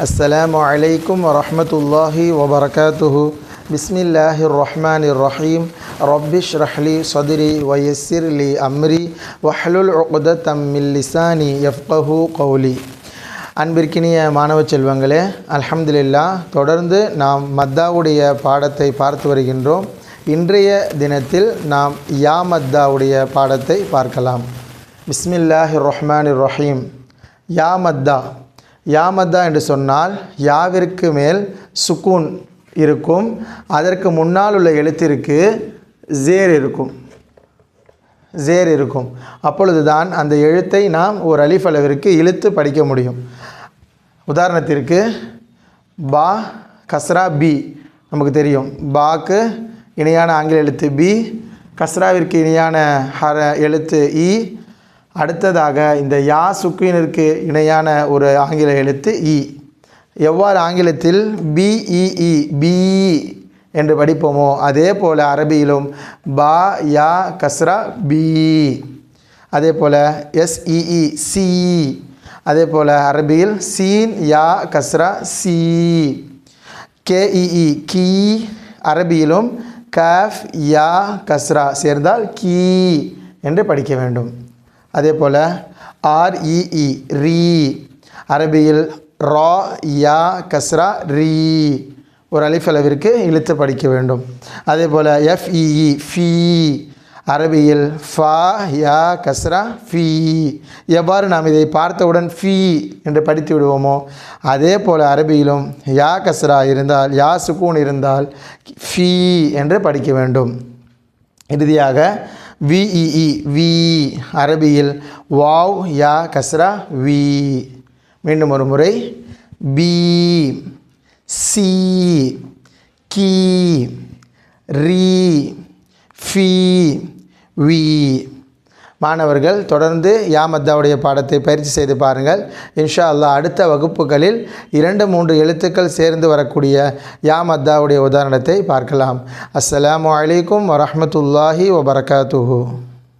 السلام عليكم ورحمة الله وبركاته بسم الله الرحمن الرحيم رب اشرح لي صدري ويسر لي أمري واحلل عقدة من لساني يفقه قولي அன்பிற்கினிய மாணவ செல்வங்களே அல்ஹம்துலில்லா தொடர்ந்து நாம் மத்தாவுடைய பாடத்தை பார்த்து வருகின்றோம் இன்றைய தினத்தில் நாம் யா மத்தாவுடைய பாடத்தை பார்க்கலாம் பிஸ்மில்லாஹி ரஹ்மான் ரஹீம் யா மத்தா யாமதா என்று சொன்னால் யாவிற்கு மேல் சுக்கூன் இருக்கும் அதற்கு முன்னால் உள்ள எழுத்திற்கு ஜேர் இருக்கும். ஜேர் இருக்கும். அப்பொழுது தான் அந்த எழுத்தை நாம் ஒரு அலிஃப் அளவிற்கு இழுத்து படிக்க முடியும். உதாரணத்திற்கு பா கஸ்ரா பி. நமக்கு தெரியும். பாக்கு இணையான ஆங்கில எழுத்து பி கஸ்ராவிற்கு இணையான ஹர எழுத்து இ அடுத்ததாக இந்த யா சுக்குயினிற்கு இணையான ஒரு ஆங்கில எழுத்து இ. எவ்வாறு ஆங்கிலத்தில் பிஇஇ பி என்று படிப்போமோ அதே போல் அரபியிலும் பா யா கஸ்ரா பி அதே போல் எஸ்இஇ சி அதே போல் அரபியில் சீன் யா கஸ்ரா சி கேஇஇ கி அரபியிலும் கஃப் யா கஸ்ரா சேர்ந்தால் கீ என்று படிக்க வேண்டும். அதே போல் ஆர்இஇ ரீ. அரபியில் ரா யா கஸ்ரா ரீ. ஒரு அலிஃப் அளவிற்கு இழுத்து படிக்க வேண்டும். அதே போல் எஃப்இஇ ஃபீ. அரபியில் ஃபா யா கஸ்ரா ஃபீ. எவ்வாறு நாம் இதை பார்த்தவுடன் ஃபீ என்று படித்து விடுவோமோ அதே போல் அரபியிலும் யா கஸ்ரா இருந்தால் யா சுக்கூன் இருந்தால் ஃபீ என்று படிக்க வேண்டும். இறுதியாக விஇஇ வி அரபியில் வாவ் யா கஸ்ரா வி. மீண்டும் ஒரு முறை. பி சி கி ரீ ஃபி வி. மாணவர்கள் தொடர்ந்து யாமத்தாவுடைய பாடத்தை பயிற்சி செய்து பாருங்கள். இன்ஷா அல்லாஹ் அடுத்த வகுப்புகளில் இரண்டு மூன்று எழுத்துக்கள் சேர்ந்து வரக்கூடிய யாமத்தாவுடைய உதாரணத்தை பார்க்கலாம். அஸ்ஸலாமு வலைக்கம் வரமத்துல்லாஹி வபரகாத்துஹு.